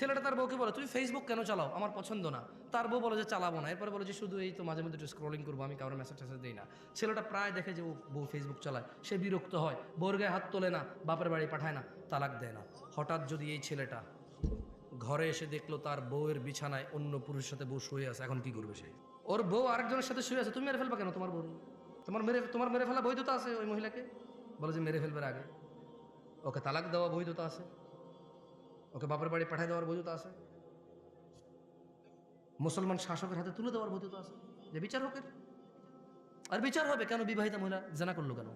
ছেলেটা তার বউকে বলে, তুমি ফেসবুক কেন চালাও? আমার পছন্দ না। তার বউ বলে যে, চালাবো না। এরপরে বলে যে, শুধু এই তো মাঝে মধ্যে একটু স্ক্রলিং করব, আমি কারোর মেসেজ টেসেজ দিই না। ছেলেটা প্রায় দেখে যে, ও বউ ফেসবুক চালায়। সে বিরক্ত হয়। বউর গায়ে হাত তোলে না, বাপের বাড়ি পাঠায় না, তালাক দেয় না। হঠাৎ যদি এই ছেলেটা ঘরে এসে দেখল তার বউয়ের বিছানায় অন্য পুরুষের সাথে বউ শুয়ে আছে, এখন কি করবে সে? ওর বউ আরেকজনের সাথে শুয়ে আছে, তুমি মেরে ফেলবা কেন তোমার বউ? তোমার মেরে তোমার মেরে ফেলা বৈধতা আছে ওই মহিলাকে? বলে যে, মেরে ফেলবার আগে। ওকে তালাক দেওয়া বৈধতা আছে। ওকে বাপের বাড়ি পাঠিয়ে দেওয়ার বৈধতা আছে? মুসলমান শাসকের হাতে তুলে দেওয়ার বৈধতা আছে? যে বিচার হোকের? আর বিচার হবে কেন বিবাহিতা মহিলা জানা করল কেন?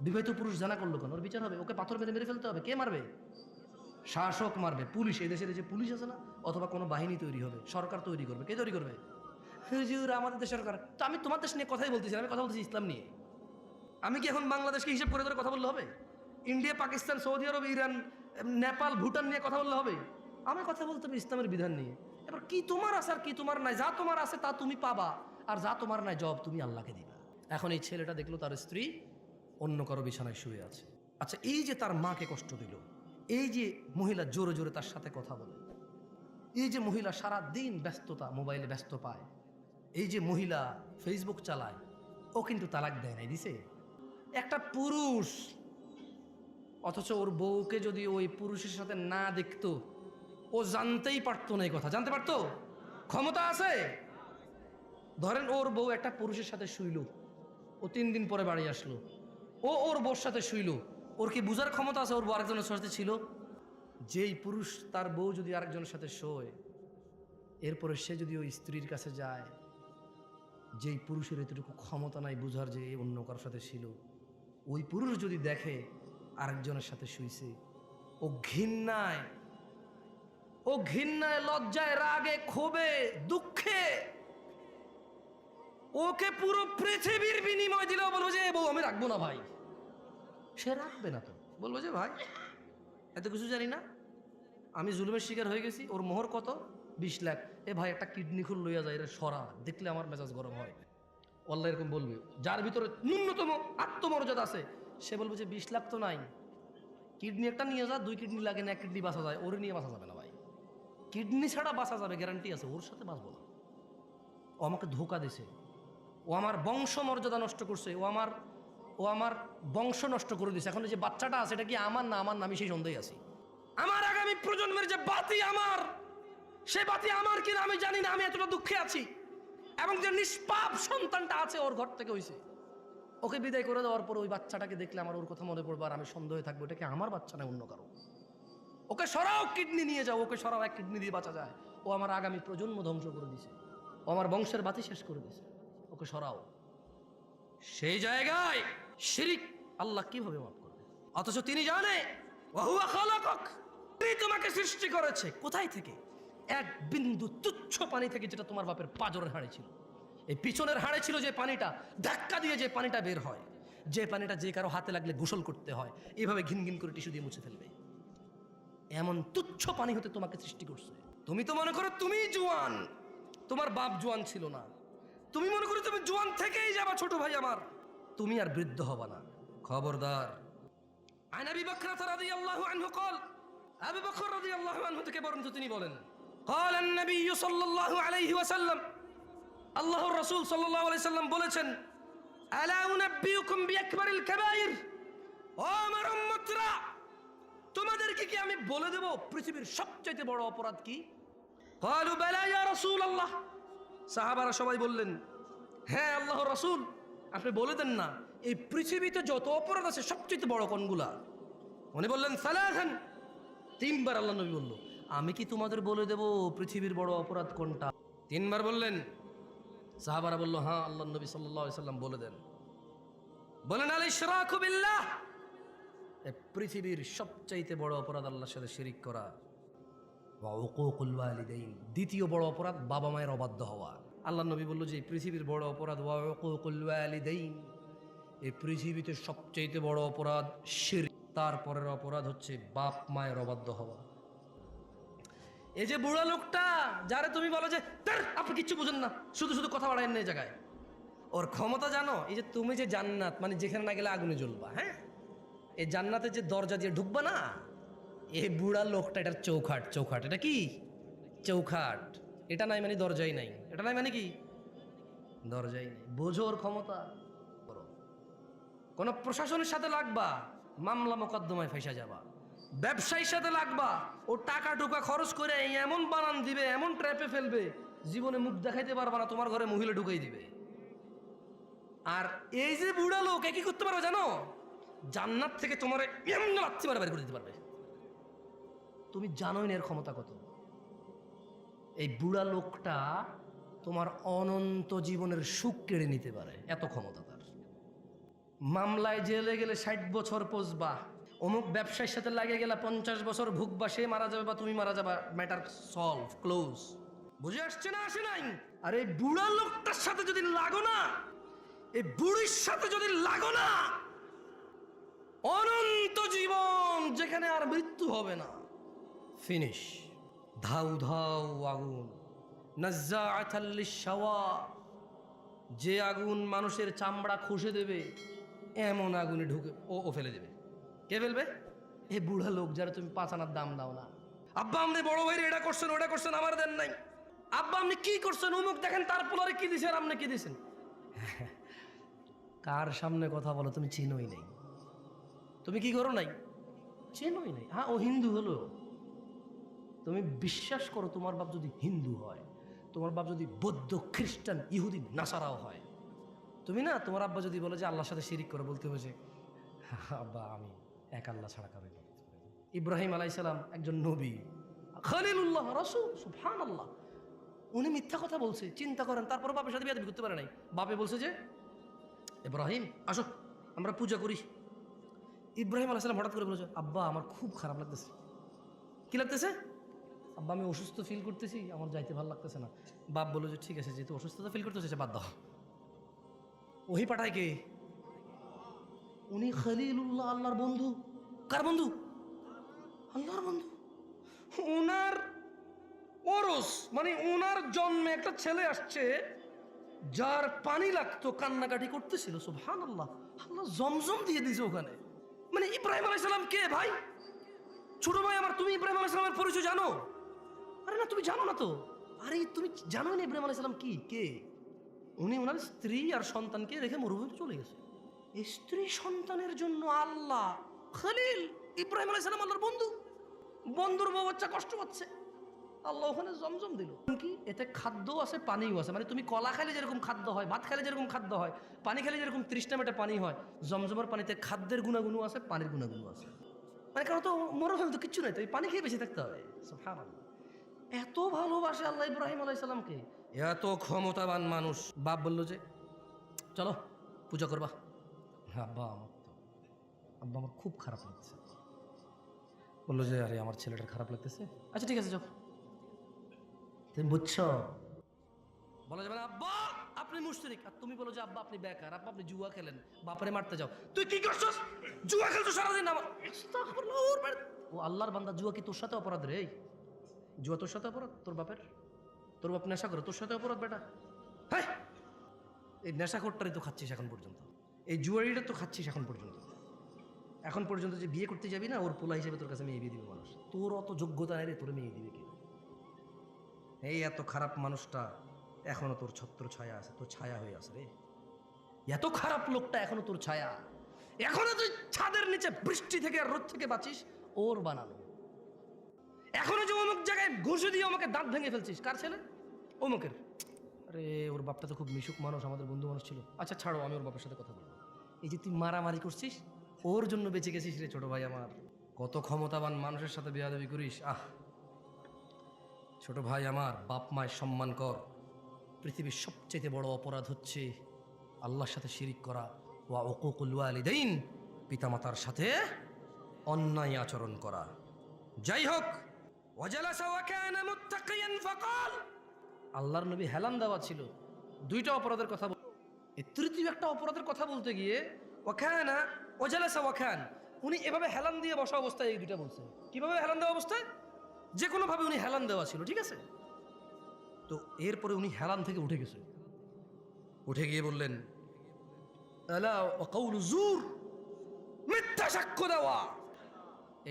বিবাহিত পুরুষ জানা করল কেন? ওর বিচার হবে? ওকে পাথর মেরে মেরে ফেলতে হবে? কে মারবে? শাসক মারবে। পুলিশ। এই দেশের যে পুলিশ আছে না? অথবা কোনো বাহিনী তৈরি হবে? সরকার তৈরি করবে? কে তৈরি করবে? হুজুর, আমাদের দেশের সরকার। তো আমি তোমার দেশ নিয়ে কথাই বলতেছি আমি কথা বলতেছি ইসলাম নিয়ে। আমি কি এখন বাংলাদেশকে হিসেব করে করে কথা বললে হবে? India, Pakistan, Saudi Arab, Iran Nepal, Bhutan নিয়ে কথা বললে হবে? আমি কথা বলতে হবে ইসলামের বিধান নিয়ে। এবার কি তোমার আছে আর কি তোমার নাই? যা তোমার আছে তা তুমি পাবা। আর যা তোমার নাই জব তুমি আল্লাহকে দিবা। এখন এই ছেলেটা দেখল তার স্ত্রী অন্য কারও বিছানায় শুয়ে আছে। আচ্ছা এই যে তার মাকে কষ্ট দিল, এই যে মহিলা জোরে জোরে তার সাথে কথা বলে, এই যে মহিলা সারা দিন ব্যস্ততা, মোবাইলে ব্যস্ত পায়, এই যে মহিলা ফেসবুক চালায়, ও কিন্তু তালাক দেয় নাই, দিছে? একটা পুরুষ অথচ ওর বউকে যদি ওই পুরুষের সাথে না দেখতো, ও জানতেই পারতো না এই কথা। জানতে পারতো? ক্ষমতা আছে? ধরেন ওর বউ একটা পুরুষের সাথে শুইল, ও তিন দিন পরে বাড়ি আসলো, ও ওর বউর সাথে শুইল, ওর কি বুঝার ক্ষমতা আছে ওর বউ আরেকজনের সাথে ছিল? যেই পুরুষ তার বউ যদি আরেকজনের সাথে শোয়, এরপরে সে যদি ওই স্ত্রীর কাছে যায়, যেই পুরুষের এতটুকু ক্ষমতা নাই বুঝার যে অন্য কারোর সাথে ছিল, ওই পুরুষ যদি দেখে আরেকজনের সাথে শুইছে। ও ঘৃণায় ও ঘৃণায়, লজ্জায়, রাগে, ক্ষোভে, দুঃখে ওকে পুরো পৃথিবীর বিনিময় দিলেও বলব যে বউ, আমি রাখব না ভাই। সে রাখবে না তো। বলব যে, ভাই, এত কিছু জানি না। আমি জুলুমের শিকার হয়ে গেছি। ওর মোহর কত? বিশ লাখ। এ ভাই, একটা কিডনি খুল লইয়া যায় এটা সরা। দেখলে আমার মেজাজ গরম হয়। অল্লাহ এরকম বলবে। যার ভিতরে ন্যূনতম আত্মমর্যাদা আছে সে বলবে যে বিশ লাখ তো নাই। কিডনি একটা নিয়ে যা, দুই কিডনি লাগে না কিডনি বাঁচা যায়। ওর নিয়ে বাঁচা যাবে না ভাই। কিডনি ছাড়া বাঁচা যাবে গ্যারান্টি আছে। ওর সাথে বাঁচবো না। ও আমাকে ধোকা দিছে। ও আমার বংশ মর্যাদা নষ্ট করছে। ও আমার ও আমার বংশ নষ্ট করে দিছে। এখন যে বাচ্চাটা আছে, এটা কি আমার না আমার? না, আমি সেই সন্দেহে আছি। আমার আগামী প্রজন্মের যে বাতি আমার সে বাতি আমার কিনা আমি জানি না, আমি এতটা দুঃখে আছি। এবং যে নিষ্পাপ সন্তানটা আছে, ওর ঘর থেকে হইছে। ওকে বিদায় করে দেওয়ার পর ওই বাচ্চাটাকে দেখলে আমার ওর কথা মনে পড়বে আর আমি সন্দেহে থাকব, এটা কি আমার বাচ্চা না অন্য কারও? ওকে সরাও, কিডনি নিয়ে যাও, ওকে সরাও, এক কিডনি দিয়ে বাঁচা যায়। ও আমার আগামী প্রজন্ম ধ্বংস করে দিছে। ও আমার বংশের বাতি শেষ করে দিছে। ওকে সরাও। সেই জায়গায় শিরিক আল্লাহ কীভাবে মাফ করবে? অথচ তিনি জানে তোমাকে সৃষ্টি করেছে। কোথায় থেকে? এক বিন্দু তুচ্ছ পানি থেকে, যেটা তোমার বাপের পাজরের হাড়ে ছিল। এই পিছনের হাড়ে ছিল যে পানিটা ধাক্কা দিয়ে যে পানিটা বের হয় যে পানিটা যে কারো হাতে লাগলে গোসল করতে হয় এভাবে ঘিন ঘিন করে টিস্যু দিয়ে মুছে ফেলবে এমন তুচ্ছ পানি হতে তোমাকে সৃষ্টি করছে তুমি তো মনে করো তুমি জোয়ান তোমার বাপ জোয়ান ছিল না তুমি মনে করো তুমি জোয়ান থেকেই যাবা ছোট ভাই আমার তুমি আর বৃদ্ধ হবা না খবরদার আইন আবি বকর রাদিয়াল্লাহু আনহু قال আবু বকর রাদিয়াল্লাহু আনহু থেকে বরঞ্চ তিনি বলেন قال النبي صلى الله عليه وسلم আল্লাহ রসুল আলাইহি সাল্লাম বলেছেন তোমাদেরকে কি আমি বলে দেব পৃথিবীর সবচেয়ে বড় অপরাধ কি? রসুল আল্লাহ সাহাবারা সবাই বললেন হ্যাঁ আল্লাহ রসুল, আপনি বলে দেন না, এই পৃথিবীতে যত অপরাধ আছে সবচেয়ে বড় কোনগুলা? উনি বললেন, সালাহান। তিনবার আল্লাহ নবী বলল, আমি কি তোমাদের বলে দেব পৃথিবীর বড় অপরাধ কোনটা? তিনবার বললেন সাহাবারা বলল হ্যাঁ আল্লাহ নবী সাল্লাম বলে দেন। বলেন পৃথিবীর সবচাইতে বড় অপরাধ আল্লাহর সাথে শিরিক করা। ওয়ালিদাইন, দ্বিতীয় বড় অপরাধ বাবা মায়ের অবাধ্য হওয়া। আল্লাহ নবী বলল যে পৃথিবীর বড় অপরাধ এই পৃথিবীতে সবচাইতে বড় অপরাধ শিরক, তারপরের অপরাধ হচ্ছে বাপ মায়ের অবাধ্য হওয়া। এই যে বুড়া লোকটা যারে তুমি বলো যে "ধ্যার, আপনি কিচ্ছু বুঝেন না শুধু শুধু কথা বাড়ায় না এই জায়গায়। ওর ক্ষমতা জানো এই যে তুমি যে জান্নাত মানে যেখানে না গেলে আগুনে জ্বলবা হ্যাঁ? এই জান্নাতে যে দরজা দিয়ে ঢুকবা না এ বুড়া লোকটা এটার চৌখাট চৌখাট এটা কি? চৌখাট। এটা নাই মানে দরজাই নাই। এটা নাই মানে কি? দরজাই নেই। ওর ক্ষমতা। কোন প্রশাসনের সাথে লাগবা মামলা মোকদ্দমায় ফেসা যাবা। ব্যবসায়ীর সাথে লাগবা। ও টাকা টুকা খরচ করে এমন বানান দিবে, এমন ট্র্যাপে ফেলবে, জীবনে মুখ দেখাইতে পারবা না, তোমার ঘরে মহিলা ঢুকাই দিবে। আর এই যে বুড়া লোক, এ কি করতে পারবে জানো? জান্নাত থেকে তোমার এমন মারা বের করে দিতে পারবে। তুমি জানোই না এর ক্ষমতা কত। এই বুড়া লোকটা তোমার অনন্ত জীবনের সুখ কেড়ে নিতে পারে, এত ক্ষমতা তার। মামলায় জেলে গেলে ষাট বছর পচবা অমুক ব্যবসায়ীর সাথে লাগে গেলে পঞ্চাশ বছর ভুগবা সে মারা যাবে বা তুমি মারা যাবা ম্যাটার সলভ ক্লোজ বুঝে আসছে না আসে নাই? আর এই বুড়া লোকটার সাথে যদি লাগো না, এই বুড়ির সাথে যদি লাগো না, অনন্ত জীবন যেখানে আর মৃত্যু হবে না। ফিনিশ ধাউ ধাউ আগুন। নাজ্জাআতাল লিশ-শাওয়া। যে আগুন মানুষের চামড়া খসে দেবে, এমন আগুনে ঢুকে ও ও ফেলে দেবে। কে ফেলবে এ বুড়া লোক যারা তুমি পাঁচ আনার দাম দাও না। আব্বা আপনি বড় ভাইরে এটা করছেন ওটা করছেন আমার দেন নাই। আব্বা আপনি কি করছেন অমুক দেখেন তার পোলারে কি দিছেন আপনি কি দিছেন? কার সামনে কথা বলো তুমি চিনোই নাই। তুমি কি করো নাই? চেনোই নাই। হ্যাঁ ও হিন্দু হলো। তুমি বিশ্বাস করো তোমার বাপ যদি হিন্দু হয় তোমার বাপ যদি বৌদ্ধ খ্রিস্টান ইহুদি নাসারাও হয় তুমি না তোমার আব্বা যদি বলে যে আল্লাহর সাথে শিরিক করে বলতে হবে যে আব্বা আমি এক আল্লাহ ছাড়া কারও। ইব্রাহিম আলাইসালাম একজন নবী। খালিলুল্লাহ রসুল সুফান আল্লাহ উনি মিথ্যা কথা বলছে, চিন্তা করেন, তারপর বাপের সাথে বিয়াদবি করতে পারে নাই। বাপে বলছে যে, ইব্রাহিম, আসো, আমরা পূজা করি। ইব্রাহিম আলাইসালাম হঠাৎ করে বলেছে, আব্বা, আমার খুব খারাপ লাগতেছে। কি লাগতেছে? আব্বা, আমি অসুস্থ ফিল করতেছি, আমার যাইতে ভালো লাগতেছে না। বাপ বলল যে, ঠিক আছে, যেহেতু অসুস্থতা ফিল করতেছে, সে বাদ দাও। ওহি পাঠায় কে? উনি খলিলুল্লাহ আল্লাহর বন্ধু। কার বন্ধু? আল্লাহর বন্ধু। ওনার ওরস মানে ওনার জন্মে একটা ছেলে আসছে, যার পানি লাগতো, কান্নাকাটি করতেছিল সুবহান আল্লাহ আল্লাহ জমজম দিয়ে দিয়েছে ওখানে। মানে ইব্রাহিম আলাইসালাম কে ভাই? ছোট ভাই আমার, তুমি ইব্রাহিম আলাইসালামের পরিচয় জানো? আরে না, তুমি জানো না তো। আরে, তুমি জানো না ইব্রাহিম আলাইসালাম কি? কে? উনি ওনার স্ত্রী আর সন্তানকে রেখে মরুভূমিতে চলে গেছে। স্ত্রী সন্তানের জন্য আল্লাহ খালিল ইব্রাহিম আলাইসালাম আল্লাহর বন্ধু। বন্ধুর বউ বাচ্চা কষ্ট পাচ্ছে। আল্লাহ ওখানে জমজম দিল। কি? এতে খাদ্যও আছে, পানিও আছে। মানে তুমি কলা খেলে যেরকম খাদ্য হয়, ভাত খেলে যেরকম খাদ্য হয়, পানি খেলে যেরকম তৃষ্ণা মেটে পানি হয়, জমজমের পানিতে খাদ্যের গুণাগুণও আছে, পানির গুণাগুণও আছে। মানে কারণ তো মরুভূমি তো কিচ্ছু নাই, তো এই পানি খেয়ে বেঁচে থাকতে হবে। সুবহানাল্লাহ। এত ভালোবাসে আল্লাহ ইব্রাহিম আলাইসাল্লামকে এত ক্ষমতাবান মানুষ। বাপ বলল যে, চলো, পূজা করবা। আব্বা, আমার তো, আব্বা আমার খুব খারাপ লাগছে বলল যে, আরে, আমার ছেলেটার খারাপ লাগতেছে? আচ্ছা ঠিক আছে, যাও। তুমি বুঝছ? বলা যাবে না আব্বা, আপনি মুশরিক। আর তুমি বলো যে, আব্বা, আপনি বেকার, আব্বা, আপনি জুয়া খেলেন, বাপারে মারতে যাও। তুই কি করছস? জুয়া খেলছো সারাদিন আমার? ও আল্লাহর বান্দা, জুয়া কি তোর সাথে অপরাধ রে জুয়া তোর সাথে অপরাধ? তোর বাপের? তোর বাপ নেশা করে, তোর সাথে অপরাধ, বেটা? হ্যাঁ এই নেশাখোরটারই তো খাচ্ছিস এখন পর্যন্ত। এই জুয়ারিটা তো খাচ্ছিস এখন পর্যন্ত। এখন পর্যন্ত যে বিয়ে করতে যাবি না, ওর পোলা হিসেবে তোর কাছে মেয়ে বিয়ে দিবে মানুষ। তোর অত যোগ্যতা নেই রে, তোর মেয়ে দিবে কে? এই এত খারাপ মানুষটা এখনও তোর ছত্র ছায়া আছে, তোর ছায়া হয়ে আছে রে। এত খারাপ লোকটা এখনও তোর ছায়া। এখনও তুই ছাদের নিচে বৃষ্টি থেকে আর রোদ থেকে বাঁচিস, ওর বানানো এখনও যে অমুক জায়গায় ঘুষে দিয়ে আমাকে দাঁত ভেঙে ফেলছিস, কার ছেলে? অমুকের। আরে, ওর বাপটা তো খুব মিশুক মানুষ, আমাদের বন্ধু মানুষ ছিল। আচ্ছা ছাড়ো, আমি ওর বাপের সাথে কথা বলব এই যে তুই মারামারি করছিস, ওর জন্য বেঁচে গেছিস রে ছোট ভাই আমার। কত ক্ষমতাবান মানুষের সাথে বিয়াদবি করিস, আহ। ছোট ভাই আমার, বাপ মায়ের সম্মান কর। পৃথিবীর সবচেয়ে বড় অপরাধ হচ্ছে আল্লাহর সাথে শিরিক করা। ওয়া ওকুকুল ওয়ালিদাইন, পিতামাতার সাথে অন্যায় আচরণ করা। যাই হোক আল্লাহর নবী হেলান দেওয়া ছিল। দুইটা অপরাধের কথা এই তৃতীয় একটা অপরাধের কথা বলতে গিয়ে ওয়াখানা ওজালাসা ওয়াখান উনি এভাবে হেলান দিয়ে বসা অবস্থায় এই দুইটা বলছেন কীভাবে হেলান দেওয়া অবস্থায়? যে কোনোভাবে উনি হেলান দেওয়া ছিল, ঠিক আছে? তো এরপরে উনি হেলান থেকে উঠে গেছে। উঠে গিয়ে বললেন জুর, মিথ্যা সাক্ষ্য দেওয়া।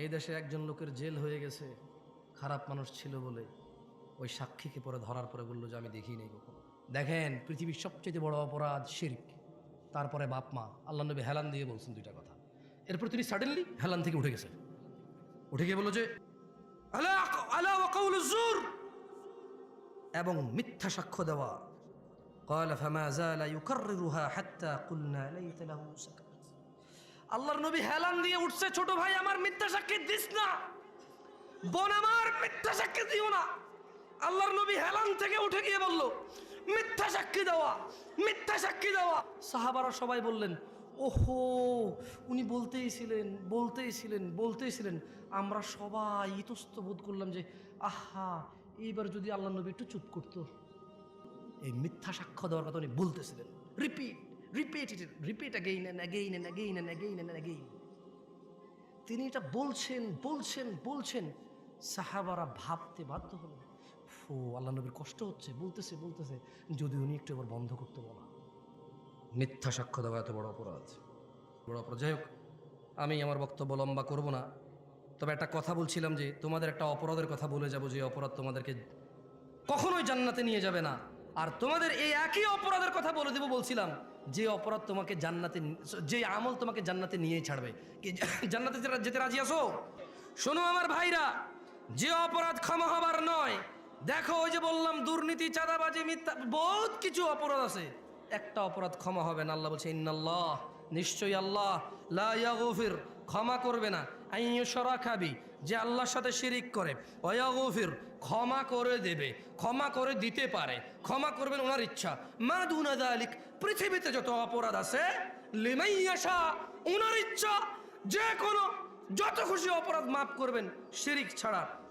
এই দেশে একজন লোকের জেল হয়ে গেছে, খারাপ মানুষ ছিল বলে। ওই সাক্ষীকে পরে ধরার পরে বলল যে, আমি দেখি নেই কখনো। দেখেন, পৃথিবীর সবচেয়ে বড় অপরাধ শির্ক, তারপরে বাপ মা। আল্লাহ নবী হেলান দিয়ে বলছেন দুইটা কথা। এরপর তিনি সাডেনলি হেলান থেকে উঠে গেছেন। উঠে গিয়ে বলল যে এবং মিথ্যা সাক্ষ্য দেওয়া। আল্লাহর নবী হেলান দিয়ে উঠছে, ছোট ভাই, আমার মিথ্যা সাক্ষী দিস না। বোন আমার মিথ্যা সাক্ষী দিও না। আল্লাহর নবী হেলান থেকে উঠে গিয়ে বলল মিথ্যা সাক্ষী দেওয়া, মিথ্যা সাক্ষী দেওয়া। সাহাবারা সবাই বললেন, ওহো, উনি বলতেই ছিলেন বলতেই ছিলেন বলতেই ছিলেন। আমরা সবাই ইতস্ত বোধ করলাম যে, আহা, এইবার যদি আল্লাহ নবী একটু চুপ করতো। এই মিথ্যা সাক্ষ্য দেওয়ার কথা উনি বলতেছিলেন। Repeat repeat repeat again and again and again and again and again তিনি এটা বলছেন বলছেন বলছেন। সাহাবারা ভাবতে বাধ্য হলো ও আল্লাহ নবীর কষ্ট হচ্ছে, বলতেছে বলতেছে, যদি উনি একটু এবার বন্ধ করতে বলা। মিথ্যা সাক্ষ্য দেওয়া এত বড় অপরাধ। বড় অপরাধ। যাই হোক, আমি আমার বক্তব্য লম্বা করব না। তবে একটা কথা বলছিলাম যে, তোমাদের একটা অপরাধের কথা বলে যাব যে, অপরাধ তোমাদেরকে কখনোই জান্নাতে নিয়ে যাবে না। আর তোমাদের এই একই অপরাধের কথা বলে দেবো বলছিলাম, যে অপরাধ তোমাকে জান্নাতে, যে আমল তোমাকে জান্নাতে নিয়ে ছাড়বে। কি, জান্নাতে যেতে রাজি আসো শোনো আমার ভাইরা, যে অপরাধ ক্ষমা হবার নয় দেখো, ওই যে বললাম, দুর্নীতি, চাঁদাবাজি, মিথ্যা, বহুত কিছু অপরাধ আছে। একটা অপরাধ ক্ষমা হবে না, আল্লাহ বলছে, ইন্নাল্লাহ, নিশ্চয়ই আল্লাহ, লা ইয়াগফির, ক্ষমা করবে না। আইয়ু খাবি, যে আল্লাহর সাথে শিরিক করে। অয়াগফির ক্ষমা করে দেবে, ক্ষমা করে দিতে পারে। ক্ষমা করবেন ওনার ইচ্ছা। মা দুনা আলিক পৃথিবীতে যত অপরাধ আছে লিমাইয়াশা ওনার ইচ্ছা, যে কোনো, যত খুশি অপরাধ মাফ করবেন, শিরিক ছাড়া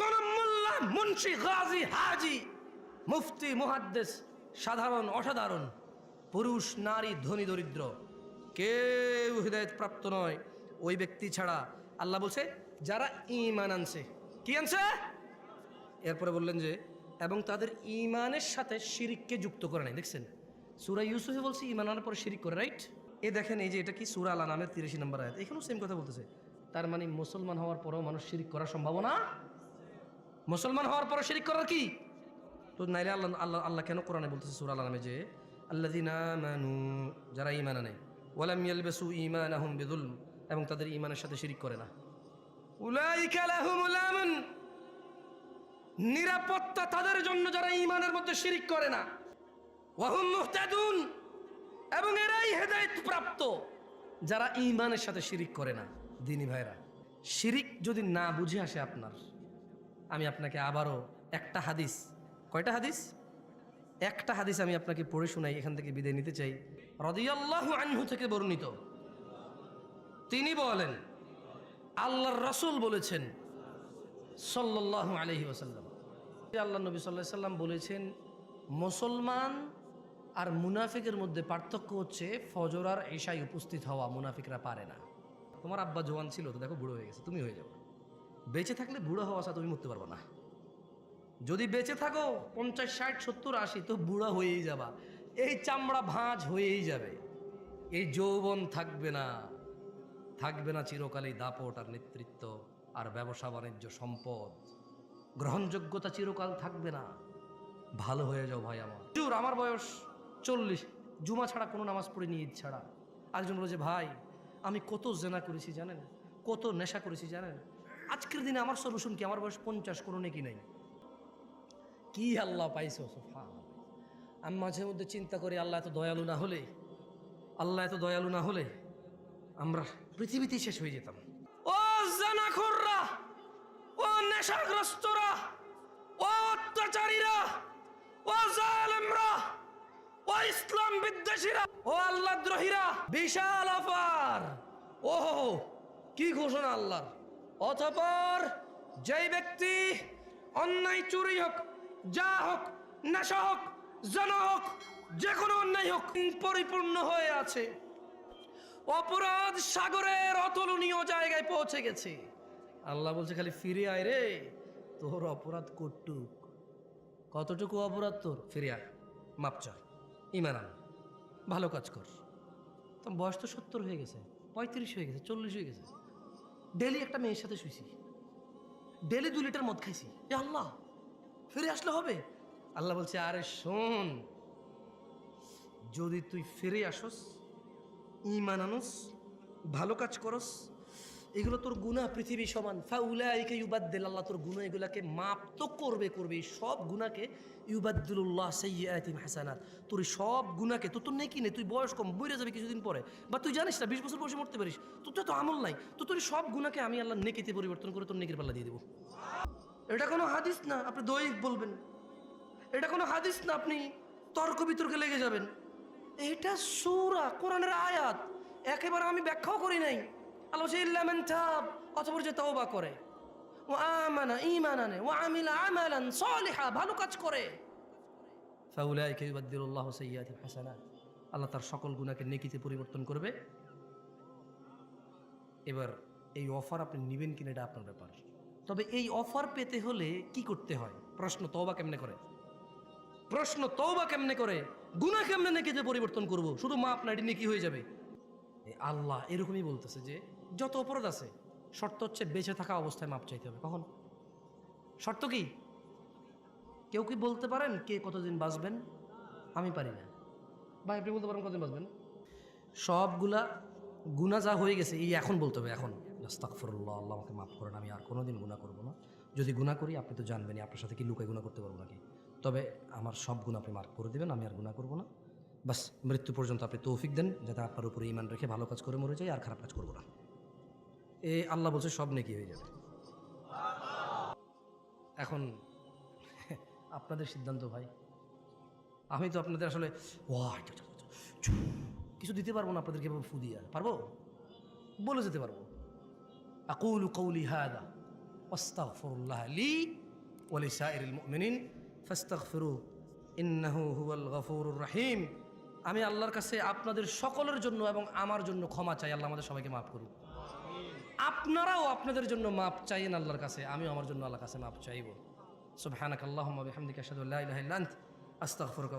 কোন মোল্লা গাজী, হাজি, মুফতি সাধারণ, অসাধারণ, পুরুষ, নারী, ধনী, দরিদ্র, কেউ হৃদয়ত প্রাপ্ত নয়। ওই ব্যক্তি ছাড়া আল্লাহ বলছে, যারা ইমান আনছে, কি আনছে? এরপরে বললেন যে, এবং তাদের ইমানের সাথে শিরিককে যুক্ত করে নাই। দেখছেন? সুরা ইউসুফে বলছে ইমান আনার পরে শিরিক করে, রাইট? এ দেখেন, এই যে এটা কি সুরা আলা নামের তিরাশি নম্বর আয়াত? এখানেও সেম কথা বলতেছে। তার মানে মুসলমান হওয়ার পরেও মানুষ শিরিক করার সম্ভাবনা মুসলমান হওয়ার পরে শিরিক করার কি? তো নাইলে আল্লাহ আল্লাহ আল্লাহ কেন কোরআনে বলতেছে সুরা আল্লাহ নামে যে, আল্লাযীনা আমানু, যারা ইমান আনে, ওয়ালাম ইয়ালবাসু ঈমানাহুম বিযুলম, এবং তাদের ঈমানের সাথে শিরিক করে না। নিরাপত্তা তাদের জন্য যারা ঈমানের মধ্যে শিরিক করে না। ওয়াহুম এবং এরাই হেদায়েত প্রাপ্ত, যারা ইমানের সাথে শিরিক করে না। দিনী ভাইরা, শিরিক যদি না বুঝে আসে আপনার আমি আপনাকে আবারও একটা হাদিস, কয়টা হাদিস? একটা হাদিস আমি আপনাকে পড়ে শোনাই, এখান থেকে বিদায় নিতে চাই। রদিয়াল্লাহু আনহু থেকে বর্ণিত। তিনি বলেন, আল্লাহর রসুল বলেছেন, সাল্লাল্লাহু আলহি ওসাল্লাম আল্লাহ নবী সাল্লাহ সাল্লাম বলেছেন, মুসলমান আর মুনাফিকের মধ্যে পার্থক্য হচ্ছে ফজর আর এশাই উপস্থিত হওয়া, মুনাফিকরা পারে না। তোমার আব্বা জোয়ান ছিল তো দেখো বুড়ো হয়ে গেছে, তুমি হয়ে যাবে বেঁচে থাকলে বুড়ো হওয়া আসা তুমি মরতে পারবে না। যদি বেঁচে থাকো, পঞ্চাশ, ষাট, সত্তর, আশি, তো বুড়া হয়েই যাবা। এই চামড়া ভাঁজ হয়েই যাবে। এই যৌবন থাকবে না। থাকবে না চিরকালেই দাপট আর নেতৃত্ব আর ব্যবসা বাণিজ্য সম্পদ। গ্রহণযোগ্যতা চিরকাল থাকবে না। ভালো হয়ে যাও ভাই আমার। জুর আমার বয়স চল্লিশ। জুমা ছাড়া কোনো নামাজ পড়িনি, ঈদ ছাড়া। একজন বলে যে ভাই, আমি কত জেনা করেছি জানেন? কত নেশা করেছি জানেন? আজকের দিনে আমার সলিউশন কি? আমার বয়স পঞ্চাশ কোনো নাকি নাই? কি আল্লাহ পাইছো আমি মাঝে মধ্যে চিন্তা করি, আল্লাহ এত দয়ালু না হলে, আল্লাহ এত দয়ালু না হলে আমরা পৃথিবীতেই শেষ হয়ে যেতাম। ও জানাখোররা, ও নেশাগ্রস্তরা, ও অত্যাচারীরা, ও জালেমরা, ও ইসলাম বিদ্বেষীরা, ও আল্লাহ দ্রোহীরা, বিশাল অফার ও কি ঘোষণা আল্লাহর? অতপর যেই ব্যক্তি অন্যায় চুরি হোক, যা হোক, নেশা হোক, জানা হোক, যে কোনো অন্যায় হোক, পরিপূর্ণ হয়ে আছে। অপরাধ সাগরের অতুলনীয় জায়গায় পৌঁছে গেছে। আল্লাহ বলছে, খালি ফিরে আয় রে, তোর অপরাধ কটুক। কতটুকু অপরাধ তোর? ফিরে আয়। মাপ চা ইমান আন। ভালো কাজ কর। তোর বয়স তো সত্তর হয়ে গেছে, পঁয়ত্রিশ হয়ে গেছে, চল্লিশ হয়ে গেছে। ডেলি একটা মেয়ের সাথে শুয়েছি ডেলি দু লিটার মদ খাইছি। এ আল্লাহ, ফিরে আসলে হবে? আল্লাহ বলছে, আরে শোন, যদি তুই ফিরে আসস ইমান আনস, ভালো কাজ করস এগুলো তোর গুনাহ পৃথিবী সমান। ফাউলাইকে ইউবাদ্দিল আল্লাহ, তোর গুনাহ এগুলাকে মাপ তো করবে করবে। সব গুনাহকে ইউবাদ্দিলুল্লাহ সাইয়্যাতিম হাসানাত। তোর সব গুণাকে তোর তো নেকি নেই, তুই বয়স কম বইরে যাবে কিছুদিন পরে। বা তুই জানিস না, বিশ বছর বয়সে মরতে পারিস। তোর তো আমল নাই। তো তোর সব গুনাহকে আমি আল্লাহ নেকিতে পরিবর্তন করে তোর নেকির পাল্লা দিয়ে দেবো। এটা কোনো হাদিস না, আপনি দৈহিক বলবেন। এটা কোনো হাদিস না, আপনি তর্ক বিতর্কে লেগে যাবেন। এটা সুরা, কোরআনের আয়াত। একেবারে আমি ব্যাখ্যাও করি নাই। আল্লাহ বলছে, ইল্লা মান তাব অতঃপর যে তওবা করে। ও ও আমিলা ভালো কাজ করে। আল্লাহ তার সকল গুনাহকে নেকিতে পরিবর্তন করবে। এবার এই অফার আপনি নেবেন কিনা এটা আপনার ব্যাপার। তবে এই অফার পেতে হলে কি করতে হয়? প্রশ্ন তওবা কেমনে করে? প্রশ্ন তওবা কেমনে করে? গুনাহ কেমনে নেকিতে পরিবর্তন করব? শুধু মা আপনার এটি নেকি হয়ে যাবে? আল্লাহ এরকমই বলতেছে যে যত অপরাধ আছে, শর্ত হচ্ছে বেঁচে থাকা অবস্থায় মাপ চাইতে হবে। কখন? শর্ত কি? কেউ কি বলতে পারেন কে কতদিন বাঁচবেন? আমি পারি না। ভাই, আপনি বলতে পারেন কতদিন বাঁচবেন? সবগুলা গুণা যা হয়ে গেছে, এই এখন বলতে হবে, এখন। আস্তাগফিরুল্লাহ, আল্লাহ আমাকে মাফ করেন, আমি আর কোনোদিন গুণা করব না। যদি গুণা করি, আপনি তো জানবেনই, আপনার সাথে কি লুকায় গুণা করতে পারব নাকি? তবে আমার সব গুণ আপনি মাফ করে দেবেন, আমি আর গুণা করব না। বাস, মৃত্যু পর্যন্ত আপনি তৌফিক দেন, যাতে আপনার উপরে ইমান রেখে ভালো কাজ করে মরে যাই, আর খারাপ কাজ করব না। এ আল্লাহ বলছে, সব নেকি হয়ে যাবে। এখন আপনাদের সিদ্ধান্ত ভাই। আমি তো আপনাদের আসলে, ওয়া কিছু দিতে পারব না আপনাদেরকে ফু দিয়ে। পারব? বলে যেতে পারব। আকুলু কৌলি হাদা আস্তাগফিরুল্লাহ লি ওয়ালিসাইরিল মুমিনিন, ফাস্তাগফিরু, ইন্নাহু হুয়াল গফুরুর রহিম। আমি আল্লাহর কাছে আপনাদের সকলের জন্য এবং আমার জন্য ক্ষমা চাই। আল্লাহ আমাদের সবাইকে মাফ করুন আপনারাও আপনাদের জন্য মাপ চাইন আল্লাহর কাছে, আমিও আমার জন্য আল্লাহর কাছে মাপ চাইব। সুবহানাক আল্লাহুম্মা বিহামদিকা আশহাদু আল্লা ইলাহা ইল্লা আস্তাগফিরুকা